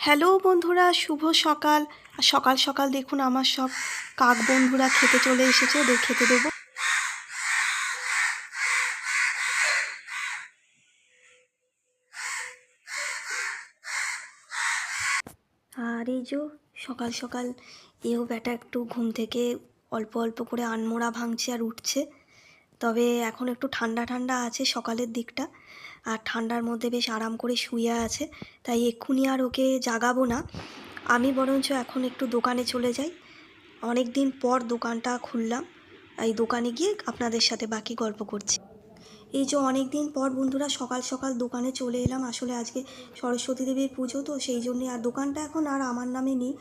Hello বন্ধুরা, শুভ সকাল। সকাল সকাল দেখুন আমার সব কাক বন্ধুরা খেতে চলে এসেছে, ওদের খেতে দেবো। আর এই যে সকাল সকাল এও ব্যাটা একটু ঘুম থেকে অল্প অল্প করে আনমোড়া ভাঙছে আর উঠছে। তবে এখন একটু ঠান্ডা ঠান্ডা আছে সকালের দিকটা। আর ঠান্ডার মধ্যে বেশ আরাম করে শুয়ে আছে, তাই এক্ষুনি আর ওকে জাগাবো না। আমি বরঞ্চ এখন একটু দোকানে চলে যাই। অনেক দিন পর দোকানটা খুললাম। এই দোকানে গিয়ে আপনাদের সাথে বাকি গল্প করছি। এই যে অনেক দিন পর বন্ধুরা সকাল সকাল দোকানে চলে এলাম। আসলে আজকে সরস্বতী দেবীর পুজো, তো সেই জন্যে আর দোকানটা এখন আর আমার নামে নেই।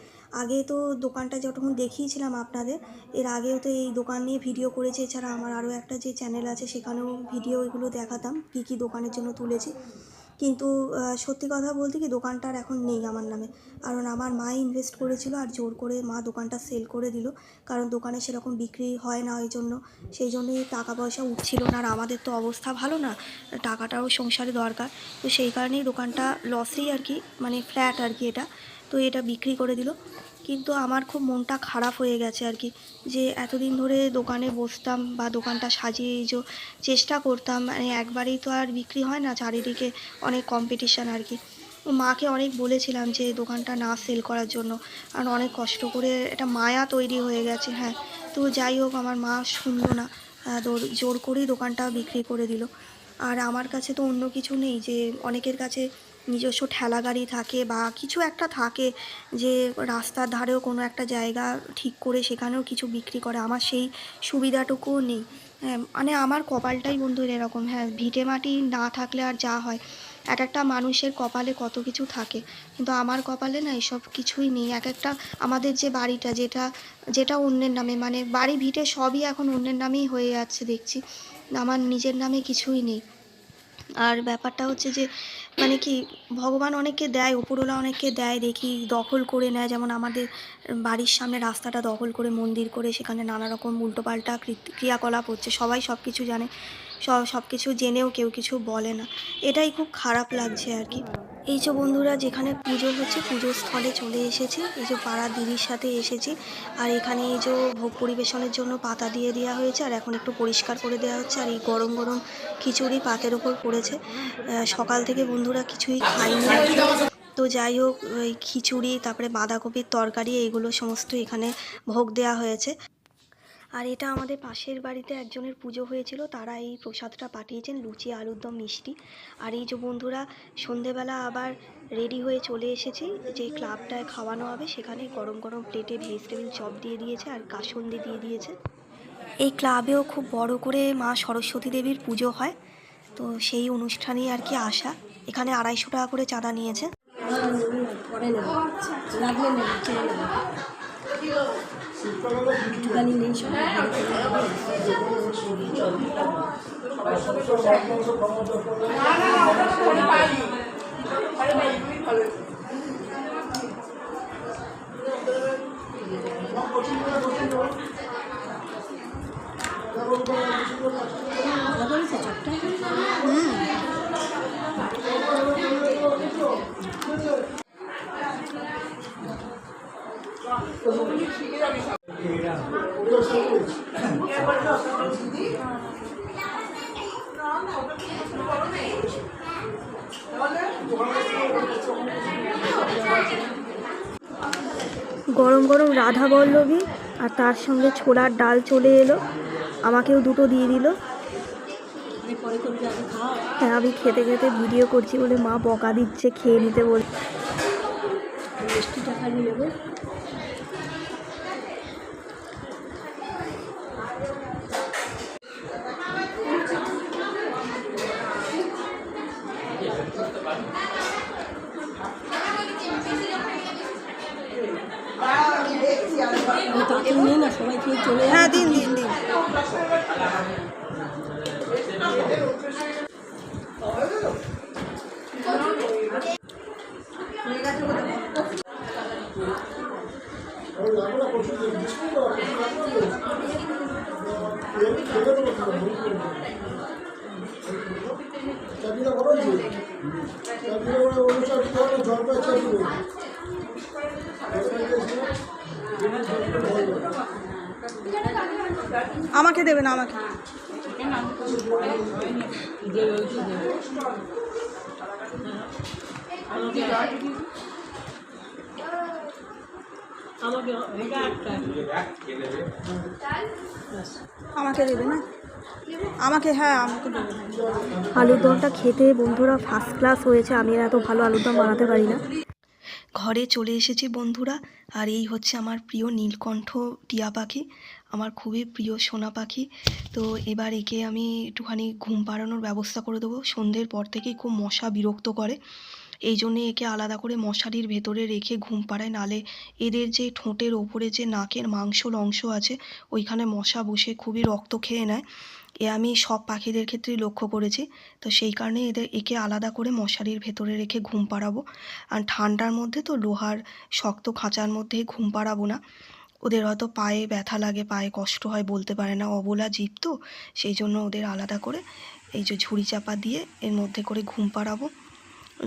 আগে তো দোকানটা যতক্ষণ দেখিয়েছিলাম আপনাদের, এর আগেও তো এই দোকান নিয়ে ভিডিও করেছে। এছাড়া আমার আরও একটা যে চ্যানেল আছে, সেখানেও ভিডিও এগুলো দেখাতাম, কী কী দোকানের জন্য তুলেছি। কিন্তু সত্যি কথা বলতে কি দোকানটা আর এখন নেই আমার নামে। কারণ আমার মা ইনভেস্ট করেছিল আর জোর করে মা দোকানটা সেল করে দিল। কারণ দোকানে সেরকম বিক্রি হয় না ওই জন্য সেই জন্যই টাকা পয়সা উঠছিল না আর আমাদের তো অবস্থা ভালো না। টাকাটাও সংসারে দরকার। তো সেই কারণেই দোকানটা লসেই আর কি মানে ফ্ল্যাট আর কি এটা। তো এটা বিক্রি করে দিল। কিন্তু আমার খুব মনটা খারাপ হয়ে গেছে আর কি। যে এতদিন ধরে দোকানে বসতাম বা দোকানটা সাজিয়ে যে চেষ্টা করতাম মানে একবারেই তো আর বিক্রি হয় না, চারিদিকে অনেক কম্পিটিশান আর কি। মাকে অনেক বলেছিলাম যে দোকানটা না সেল করার জন্য, কারণ অনেক কষ্ট করে একটা মায়া তৈরি হয়ে গেছে হ্যাঁ। তো যাই হোক, আমার মা শুনলো না জোর করেই দোকানটা বিক্রি করে দিল। আর আমার কাছে তো অন্য কিছু নেই, যে অনেকের কাছে নিজস্ব ঠেলা গাড়ি থাকে বা কিছু একটা থাকে যে রাস্তার ধারেও কোনো একটা জায়গা ঠিক করে সেখানেও কিছু বিক্রি করে, আমার সেই সুবিধাটুকুও নেই। হ্যাঁ মানে আমার কপালটাই বন্ধুর এরকম। হ্যাঁ ভিটে মাটি না থাকলে আর যা হয়। এক একটা মানুষের কপালে কত কিছু থাকে, কিন্তু আমার কপালে না এসব কিছুই নেই। এক একটা আমাদের যে বাড়িটা, যেটা যেটা অন্যের নামে মানে বাড়ি ভিটে সবই এখন অন্যের নামেই হয়ে যাচ্ছে, দেখছি। আমার নিজের নামে কিছুই নেই। আর ব্যাপারটা হচ্ছে যে মানে কি ভগবান অনেককে দেয়, উপরওয়ালা অনেককে দেয়, দেখি দখল করে নেয়, যেমন আমাদের বাড়ির সামনে রাস্তাটা দখল করে মন্দির করে সেখানে নানা রকম উল্টোপাল্টা ক্রিয়াকলাপ হচ্ছে, সবাই সব কিছু জানে সব সব কিছু জেনেও কেউ কিছু বলে না। এটাই খুব খারাপ লাগছে আর কি। এই যে বন্ধুরা, যেখানে পুজো হচ্ছে, পুজোর স্থলে চলে এসেছি। এই যে পাড়ার দিদির সাথে এসেছি। আর এখানে এই যে ভোগ পরিবেশনের জন্য পাতা দিয়ে দেওয়া হয়েছে, আর এখন একটু পরিষ্কার করে দেওয়া হচ্ছে, আর এই গরম গরম খিচুড়ি পাতের ওপর পড়েছে। সকাল থেকে বন্ধুরা কিছুই খাইনি। তো যাই হোক, ওই খিচুড়ি, তারপরে বাঁধাকপির তরকারি, এইগুলো সমস্ত এখানে ভোগ দেওয়া হয়েছে। আর এটা আমাদের পাশের বাড়িতে একজনের পুজো হয়েছিল, তারা এই প্রসাদটা পাঠিয়েছেন, লুচি, আলুর দম, মিষ্টি। আর এই যে বন্ধুরা, সন্ধেবেলা আবার রেডি হয়ে চলে এসেছি, যে ক্লাবটায় খাওয়ানো হবে, সেখানে গরম গরম প্লেটে ভেজিটেবিল চপ দিয়ে দিয়েছে আর কাসন্দি দিয়ে দিয়েছে। এই ক্লাবেও খুব বড় করে মা সরস্বতী দেবীর পুজো হয়, তো সেই অনুষ্ঠানেই আর কি আসা। এখানে আড়াইশো টাকা করে চাঁদা নিয়েছে। চলে যাবে। ভালো করেছে চপটা গরম গরম রাধা বল্লভী আর তার সঙ্গে ছোলার ডাল চলে এলো। আমাকেও দুটো দিয়ে দিল। হ্যাঁ আমি খেতে খেতে ভিডিও করছি বলে মা বকা দিচ্ছে খেয়ে নিতে বল। মিষ্টিটা খালি নেব। না সবাই খেয়ে চলে হ্যাঁ দিন দিন দিন। চাকরিটা করা আমাকে দেবেন আমাকে। আমাকে আমাকে দেবে না? আমাকে হ্যাঁ আমাকে দেবে আলুর দমটা খেতে বন্ধুরা ফার্স্ট ক্লাস হয়েছে আমি আর এত ভালো আলুর দম বানাতে পারি না। ঘরে চলে এসেছি বন্ধুরা আর এই হচ্ছে আমার প্রিয় নীলকণ্ঠ টিয়া পাখি আমার খুবই প্রিয় সোনা পাখি। তো এবার একে আমি একটুখানি ঘুম পাড়ানোর ব্যবস্থা করে দেবো। সন্ধ্যের পর থেকেই খুব মশা বিরক্ত করে। এই জন্যে একে আলাদা করে মশারির ভেতরে রেখে ঘুম পাড়ায়। নালে এদের যে ঠোঁটের ওপরে যে নাকের মাংসল অংশ আছে, ওইখানে মশা বসে খুবই রক্ত খেয়ে নেয়। এ আমি সব পাখিদের ক্ষেত্রেই লক্ষ্য করেছি। তো সেই কারণে এদের একে আলাদা করে মশারির ভেতরে রেখে ঘুম পাড়াবো। আর ঠান্ডার মধ্যে তো লোহার শক্ত খাঁচার মধ্যেই ঘুম পাড়াবো না। ওদের হয়তো পায়ে ব্যথা লাগে, পায়ে কষ্ট হয় বলতে পারে না। অবলা জীব তো, সেই জন্য ওদের আলাদা করে এই যে ঝুড়ি চাপা দিয়ে এর মধ্যে করে ঘুম পাড়াবো।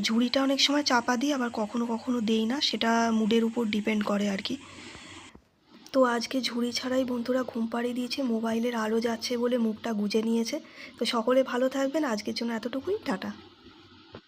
ঝুড়িটা অনেক সময় চাপা দিই, আবার কখনো কখনো দেই না, সেটা মুডের উপর ডিপেন্ড করে আর কি। তো আজকে ঝুড়ি ছাড়াই বন্ধুরা ঘুম পাড়িয়ে দিয়েছে, মোবাইলের আলো যাচ্ছে বলে মুখটা গুজে নিয়েছে। তো সকলে ভালো থাকবেন, আজকের জন্য এতটুকুই, টাটা।